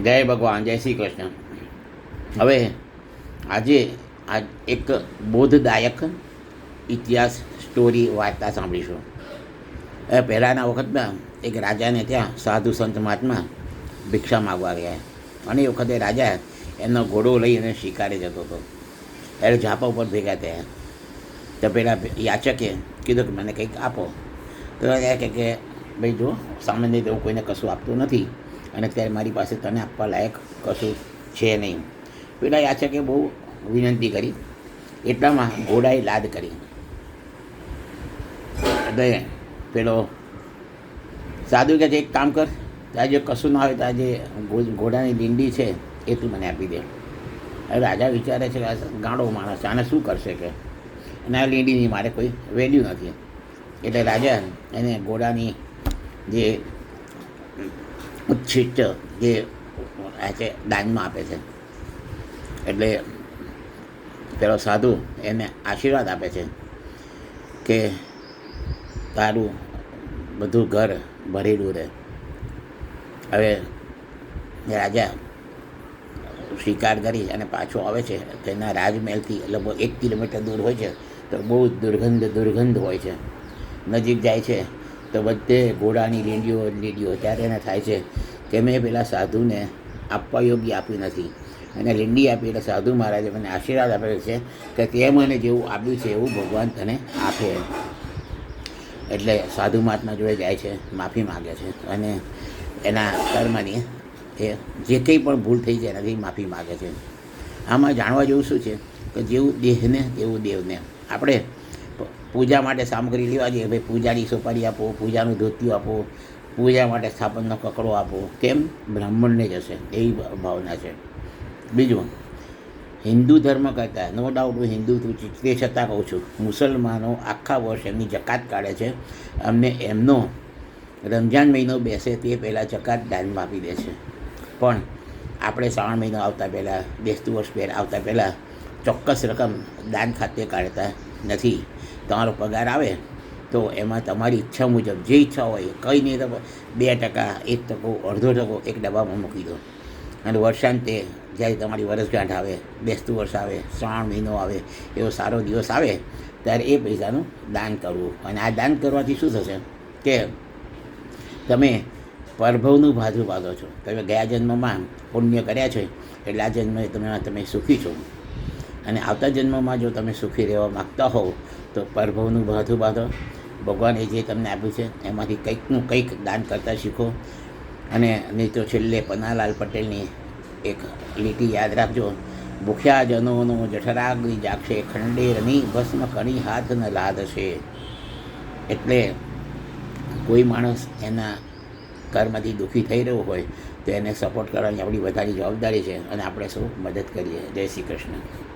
જય ભગવાન, જય શ્રી કૃષ્ણ. હવે આજે આ એક બોધદાયક ઇતિહાસ સ્ટોરી વાર્તા સાંભળીશું. એ પહેલાંના વખતમાં એક રાજાને ત્યાં સાધુ સંત મહાત્મા ભિક્ષા માગવા ગયા. અને એ વખતે રાજા એમનો ઘોડો લઈ અને શિકારે જતો હતો. ત્યારે ઝાપા ઉપર ભેગા થયા. તો પેલા યાચકે કીધું કે, મને કંઈક આપો. તો કહે કે, ભાઈ જો સામાન્ય રીતે હું કોઈને કશું આપતો નથી. અને અત્યારે મારી પાસે તને આપવા લાયક કશું છે નહીં. પેલા યાચકે બહુ વિનંતી કરી એટલામાં ઘોડાએ લાદ કરી. એટલે પેલો. સાધુ કહે છે એક કામ કર આજે કશું ના હોય તો આજે ઘોડાની લીંડી છે એ તું મને આપી દે. હવે રાજા વિચારે છે કે આ ગાંડો માણસ છે, આને શું કરશે કે? અને આ લીંડીની મારે કોઈ વેલ્યુ નથી. એટલે રાજા એને ઘોડાની જે ઉચ્છિષ્ટ જે આજે દાનમાં આપે છે. એટલે પેલો સાધુ એને આશીર્વાદ આપે છે કે તારું બધું ઘર ભરેલું રહે. હવે રાજા સ્વીકાર કરી અને પાછો આવે છે, તેના રાજમહેલથી લગભગ એક કિલોમીટર દૂર હોય છે, તો બહુ દુર્ગંધ દુર્ગંધ હોય છે. નજીક જાય છે તો બધે ઘોડાની લીંડીઓ લીંડીઓ ત્યારે એને થાય છે કે મેં પેલા સાધુને આપવા યોગ્ય આપ્યું નથી. અને લીંડી આપી એટલે સાધુ મહારાજે મને આશીર્વાદ આપેલો છે કે તે મને જેવું આપ્યું છે એવું ભગવાન તને આપે. એટલે સાધુ મહાત્મા જોડે જાય છે, માફી માગે છે અને એના કર્મની એ જે કંઈ પણ ભૂલ થઈ છે એનાથી માફી માગે છે. આમાં જાણવા જેવું શું છે? કે જેવું દેહને, તેવું દેવને. આપણે પૂજા માટે સામગ્રી લેવા જઈએ. ભાઈ, પૂજાની સોપારી આપો, પૂજાનું ધોતિયું આપો, પૂજા માટે સ્થાપનનો કકડો આપો. કેમ? બ્રાહ્મણને જ હશે. એવી ભાવના છે. બીજું, હિન્દુ ધર્મ કરતાં નો ડાઉટ હું હિન્દુ તે છતાં કહું છું, મુસલમાનો આખા વર્ષ એમની જકાત કાઢે છે અમને એમનો રમજાન મહિનો બેસે તે પહેલાં જકાત દાનમાં આપી દે છે. પણ આપણે શ્રાવણ મહિનો આવતા પહેલાં, બેસતું વર્ષ પહેલાં, આવતા પહેલાં ચોક્કસ રકમ દાન ખાતે કાઢતા નથી. તમારો પગાર આવે, તો એમાં તમારી ઈચ્છા મુજબ જે ઈચ્છા હોય કંઈ નહીં તમે બે ટકા, એક ટકો, અડધો ટકો, એક ડબ્બામાં મૂકી દો. અને વર્ષાંતે જ્યારે તમારી વરસગાંઠ આવે, બેસતું વર્ષ આવે, શ્રાવણ મહિનો આવે, એવો સારો દિવસ આવે, ત્યારે એ પૈસાનું દાન કરવું. અને આ દાન કરવાથી શું થશે કે તમે પરભવનું ભાથું પાડો છો. તમે ગયા જન્મમાં પુણ્ય કર્યા છે, એટલે આ જન્મે તમે તમે સુખી છો. અને આવતા જન્મમાં જો તમે સુખી રહેવા માગતા હોવ તો પરભવનું ભાથું બાંધો. ભગવાને જે તમને આપ્યું છે, એમાંથી કંઈકનું કંઈક દાન કરતાં શીખો. અને નહીં તો છેલ્લે પન્નાલાલ પટેલની એક લીટી યાદ રાખજો. ભૂખ્યા જનોનો જઠરાગ્નિ જાગશે, ખંડેરની ભસ્મ કણી હાથ ન લાદશે. એટલે કોઈ માણસ એના કર્મથી દુઃખી થઈ રહ્યો હોય, તો એને સપોર્ટ કરવાની આપણી વધારે જવાબદારી છે અને આપણે સૌ મદદ કરીએ. જય શ્રી કૃષ્ણ.